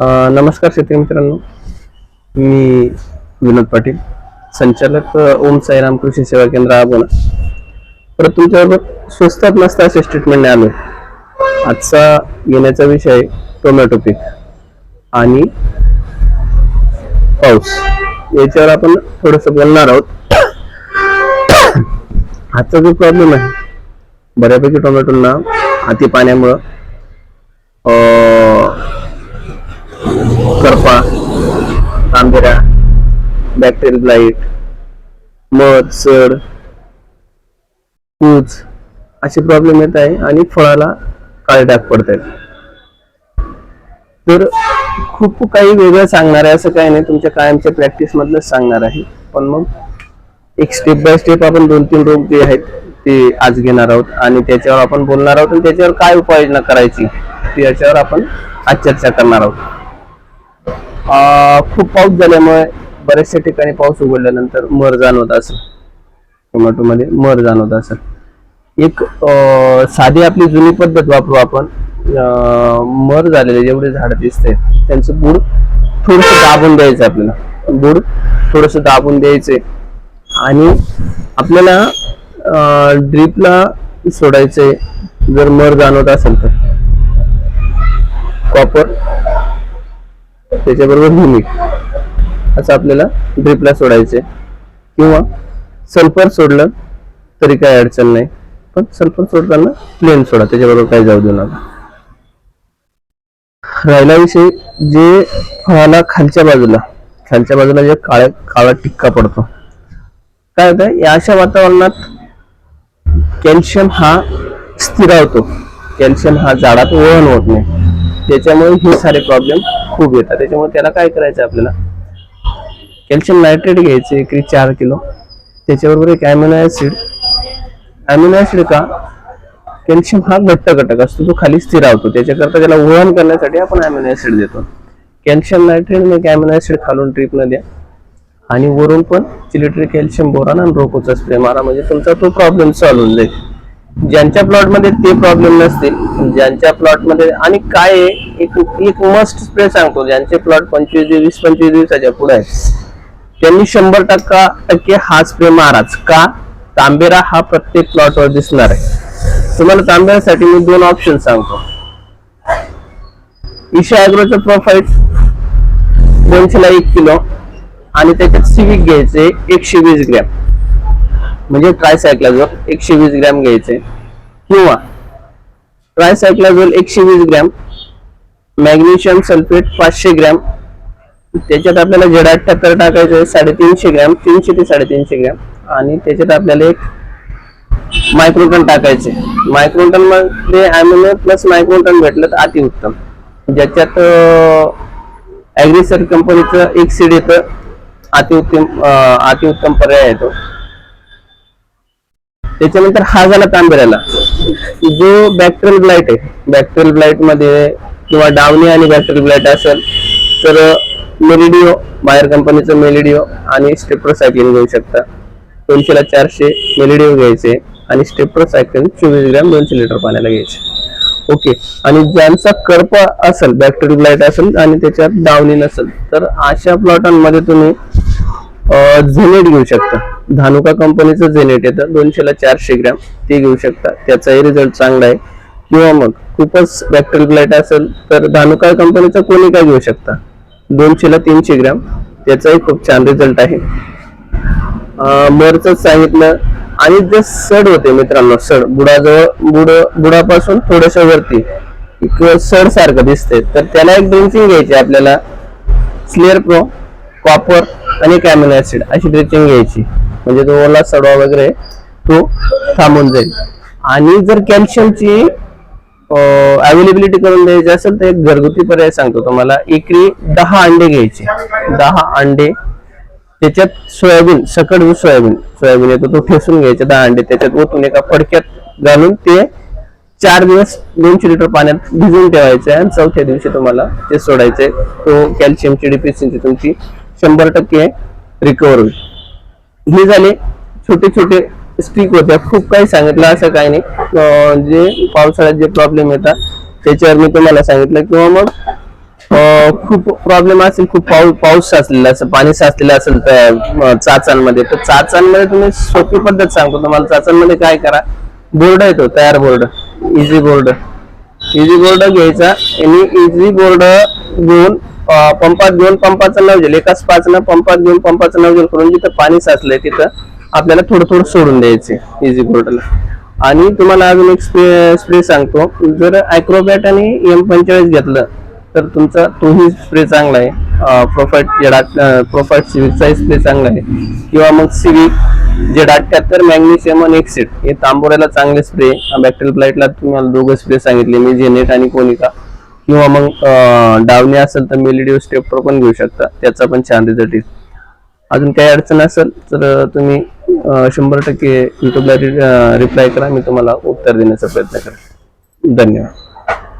नमस्कार शेतकरी मित्रांनो. मी विनोद पाटील संचालक ओम साईराम कृषी सेवा केंद्र आबोना परत तुमच्याबरोबर स्वस्तात मस्त असे स्टेटमेंटने आलो. आजचा येण्याचा विषय टोमॅटो पीक आणि पाऊस. याच्यावर आपण थोडस बोलणार आहोत. आजचा जो प्रॉब्लेम आहे बऱ्यापैकी टोमॅटोंना अति पाण्यामुळं करपा तांबेरा बॅक्टेरियल ब्लाईट मध सड कूच असे प्रॉब्लेम येत आहे आणि फळाला काळे डाग पडत आहेत तर खूप काही वेगळं सांगणार आहे असं काही नाही तुमच्या कायमच्या प्रॅक्टिस मधलंच सांगणार आहे. पण मग एक स्टेप बाय स्टेप आपण दोन तीन रोग जे आहेत ते आज घेणार आहोत आणि त्याच्यावर आपण बोलणार आहोत आणि त्याच्यावर काय उपाययोजना करायची याच्यावर आपण आज चर्चा करणार आहोत. खूप पाऊस झाल्यामुळे बऱ्याचशा ठिकाणी पाऊस उघडल्यानंतर मर जाणवत असेल टोमॅटो मध्ये मर जाणवत असेल एक साधी आपली जुनी पद्धत वापरू आपण. मर झालेले जेवढे झाड दिसते त्यांचं बूड थोडस दाबून द्यायचं आपल्याला. बूड थोडस दाबून द्यायचे आणि आपल्याला ड्रीपला सोडायचे जर मर जाणवत असेल तर. कॉपर त्याच्याबरोबर ह्युमिक असं आपल्याला ड्रिपला सोडायचे किंवा सल्फर सोडलं तरी काही अडचण नाही. पण सल्फर सोडताना प्लेन सोडा त्याच्याबरोबर काही जाऊ देऊ नका. राहिला विषय जे फळाला खालच्या बाजूला खालच्या बाजूला जे काळ्या काळा टिक्का पडतो. काय होतं? या अशा वातावरणात कॅल्शियम हा स्थिरावतो कॅल्शियम हा झाडात वहन होत नाही. त्याच्यामुळे हे सारे प्रॉब्लेम खूप येतात. त्याच्यामुळे त्याला काय करायचं आपल्याला? कॅल्शियम नायट्रेट घ्यायचे एकरी चार किलो. त्याच्याबरोबर एक अॅमिनो ॲसिड अॅमिनो ॲसिड का? कॅल्शियम हा घट्ट घटक असतो तो खाली स्थिरावतो त्याच्याकरता त्याला वहन करण्यासाठी आपण अॅमिनो ॲसिड देतो. कॅल्शियम नायट्रेट आणि एक अॅमिनो ॲसिड खालून ट्रीपनं द्या. आणि वरून पण चिलिटरी कॅल्शियम बोरान आणि रोकोचा स्प्रे मारा. म्हणजे तुमचा तो प्रॉब्लेम सॉल्व्ह होऊन जाईल. ज्यांच्या प्लॉटमध्ये ते प्रॉब्लेम नसतील ज्यांच्या प्लॉटमध्ये आणि काय आहे, एक एक मस्ट स्प्रे सांगतो ज्यांचे प्लॉट पंचवीस दिवस वीस पंचवीस दिवसाच्या पुढे त्यांनी शंभर टक्का टक्के हा स्प्रे माराच. का? तांबेरा हा प्रत्येक प्लॉटवर दिसणार आहे. तुम्हाला तांबेरासाठी मी दोन ऑप्शन सांगतो. ईशा ॲग्रोचं प्रोफाईट दोनशेला एक किलो आणि त्याच्यात सिविक घ्यायचे एकशे वीस ग्रॅम. म्हणजे ट्रायसायक्लाझोल एकशे वीस ग्रॅम घ्यायचे. किंवा ट्रायसायक्लाझोल एकशे वीस ग्रॅम मॅग्नेशियम सल्फेट पाचशे ग्रॅम त्याच्यात आपल्याला जेड अठ्ठ्याहत्तर टाकायचं आहे साडेतीनशे ग्रॅम तीनशे ते साडेतीनशे ग्रॅम आणि त्याच्यात आपल्याला एक मायक्रोटन टाकायचे मायक्रोटनमध्ये अॅम्युनो प्लस मायक्रोटन भेटलं तर अतिउत्तम ज्याच्यात ऍग्रिसर कंपनीचं एक सीड येतं. अतिउत्तम अतिउत्तम पर्याय येतो. त्याच्यानंतर हा झाला तांबेऱ्याला जो बॅक्टेरियल ब्लाइट आहे बॅक्टेरियल ब्लाइटमध्ये किंवा डावणी आणि बॅक्टेरियल ब्लाइट असेल तर मेलिडिओ बाहेर कंपनीचं मेलिडिओ आणि स्टेप्रोसायक्लिन घेऊ शकता. दोनशेला चारशे मेलिडिओ घ्यायचे आणि स्टेप्रोसायक्लिन चोवीस ग्रॅम दोनशे लिटर पाण्याला घ्यायचे. ओके. आणि ज्यांचा कर्प असेल बॅक्टेरियल ब्लाइट असेल आणि त्याच्यात डावणी नसेल तर अशा प्लॉटांमध्ये तुम्ही झेनेट घेऊ शकता. धानुका कंपनीचं जेनेट येतं. दोनशेला चारशे ग्रॅम. ते घेऊ शकता. त्याचाही रिझल्ट चांगला आहे. किंवा मग खूपच बॅक्टेरियल ब्लाइट असेल तर धानुका कंपनीचा कोणी काय घेऊ शकता? दोनशेला तीनशे ग्रॅम. त्याचाही खूप छान रिझल्ट आहे. मरच सांगितलं. आणि जे सड होते मित्रांनो सड. बुडाजवळ बुड बुडापासून थोडंसं वरती. एक सड सारखं दिसते तर त्याला एक ड्रिंचिंग घ्यायची आपल्याला. स्लेअर प्रो कॉपर आणि एक ऍसिड अशी ड्रिचिंग घ्यायची. म्हणजे तो ओला सडवा वगैरे तो थांबून जाईल. आणि जर कॅल्शियमची अवेलेबिलिटी करून द्यायची असेल तर एक घरगुती पर्याय सांगतो तुम्हाला. एकरी दहा अंडे घ्यायचे. दहा अंडे. त्याच्यात सोयाबीन सकट सोयाबीन. सोयाबीन येतो तो ठेसून घ्यायचे दहा अंडे. त्याच्यात ओतून एका फडक्यात घालून ते चार दिवस दोनशे लिटर पाण्यात भिजून ठेवायचे आणि चौथ्या दिवशी तुम्हाला ते सोडायचे. तो कॅल्शियमची डिफिशियन्सी तुमची शंभर टक्के रिकवर होईल. हे झाले. छोटे छोटे स्टिक होत्या. खूप काही सांगितलं असं काही नाही. जे पावसाळ्यात जे प्रॉब्लेम येतात त्याच्यावर मी तुम्हाला सांगितलं. किंवा मग खूप प्रॉब्लेम असेल खूप पाऊस पाऊस साचलेला असं पाणी साचलेलं असेल तर चाचांमध्ये तर चाचांमध्ये तुम्ही सोपी पद्धत सांगतो तुम्हाला. चाचांमध्ये काय करा बोर्ड येतो तयार board. Easy board. Easy board घ्यायचा आणि इझी बोर्ड घेऊन पंपात घेऊन पंपाचं नवजल एकाच पाचनं पंपात घेऊन पंपाचं नवजल करून जिथं पाणी साचलंय तिथं आपल्याला थोडं थोडं सोडून द्यायचे इझी बोर्डला आणि तुम्हाला अजून एक स्प्रे स्प्रे सांगतो. जर अॅक्रोबॅट आणि एम पंचेचाळीस घेतलं तर तुमचा तोही स्प्रे चांगला आहे. प्रोफाईट जेडा प्रोफाईट सिविकचा स्प्रे चांगला आहे. किंवा मग सिविक जेड अठ्ठ्याहत्तर मॅग्नेशियम आणि एक्सिड हे तांबोऱ्याला चांगले स्प्रे बॅक्टेरियल प्लाइटला तुम्हाला दोघं स्प्रे सांगितले. मी जेनेट आणि कोनिका किंवा मग डावणी असेल तर मेलिडिओ स्टेप्टर पण घेऊ शकता. त्याचा पण छान रिझल्ट येईल. अजून काही अडचण असेल तर तुम्ही शंभर टक्के युट्यूबला रिप्लाय करा. मी तुम्हाला उत्तर देण्याचा प्रयत्न करेन. धन्यवाद.